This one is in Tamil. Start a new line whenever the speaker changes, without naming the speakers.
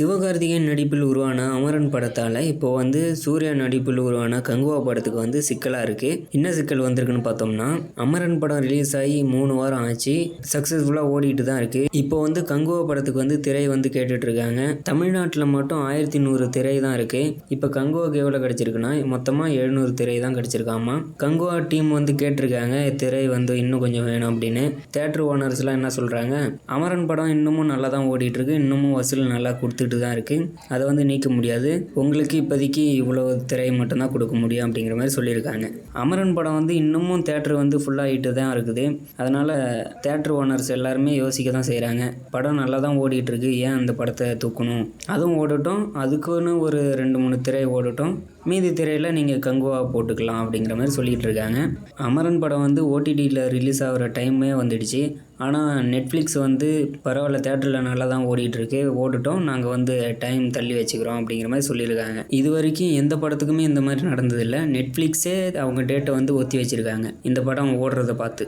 சிவகார்த்திகேயன் நடிப்பில் உருவான அமரன் படத்தால் இப்போ வந்து சூர்யா நடிப்பில் உருவான கங்குவா படத்துக்கு வந்து சிக்கலாக இருக்குது என்ன சிக்கல் வந்திருக்குன்னு பார்த்தோம்னா அமரன் படம் ரிலீஸ் ஆகி மூணு வாரம் ஆச்சு. சக்ஸஸ்ஃபுல்லாக ஓடிட்டு தான் இருக்குது இப்போ வந்து கங்குவா படத்துக்கு வந்து திரை வந்து கேட்டுட்ருக்காங்க தமிழ்நாட்டில் மட்டும் ஆயிரத்தி நூறு திரை தான் இருக்குது இப்போ கங்குவாக்கு எவ்வளோ கிடச்சிருக்குன்னா மொத்தமாக எழுநூறு திரை தான் கிடச்சிருக்காமா? கங்குவா டீம் வந்து கேட்டிருக்காங்க திரை வந்து இன்னும் கொஞ்சம் வேணும் அப்படின்னு. தேட்டர் ஓனர்ஸ்லாம் என்ன சொல்கிறாங்க அமரன் படம் இன்னமும் நல்லா தான் ஓடிட்டுருக்கு இன்னமும் வசூல் நல்லா கொடுத்துட்டு தான் இருக்குது அதை வந்து நீக்க முடியாது. உங்களுக்கு இப்போதைக்கு இவ்வளோ திரை மட்டும்தான் கொடுக்க முடியும் அப்படிங்கிற மாதிரி சொல்லியிருக்காங்க. அமரன் படம் வந்து இன்னமும் தேட்டர் வந்து ஃபுல்லாகிட்டு தான் இருக்குது. அதனால் தேட்டர் ஓனர்ஸ் எல்லாருமே யோசிக்க தான் செய்கிறாங்க படம் நல்லா தான் ஓடிட்டு இருக்கு. ஏன் அந்த படத்தை தூக்கணும்? அதுவும் ஓடட்டும். அதுக்குன்னு ஒரு ரெண்டு மூணு திரை ஓடட்டும். மீதி திரையில் நீங்கள் கங்குவா போட்டுக்கலாம் அப்படிங்கிற மாதிரி சொல்லிகிட்டு இருக்காங்க. அமரன் படம் வந்து ஓடிடியில் ரிலீஸ் ஆகிற டைமே வந்துடுச்சு. ஆனால் நெட்ஃப்ளிக்ஸ் வந்து பரவாயில்ல தேட்டரில் நல்லா தான் ஓடிட்டுருக்கு. ஓடிட்டோம் நாங்கள் வந்து டைம் தள்ளி வச்சுக்கிறோம் அப்படிங்கிற மாதிரி சொல்லியிருக்காங்க. இது வரைக்கும் எந்த படத்துக்குமே இந்த மாதிரி நடந்ததில்லை. நெட்ஃப்ளிக்ஸே அவங்க டேட்டை வந்து ஒத்தி வச்சுருக்காங்க. இந்த படம் ஓடுறத பார்த்து.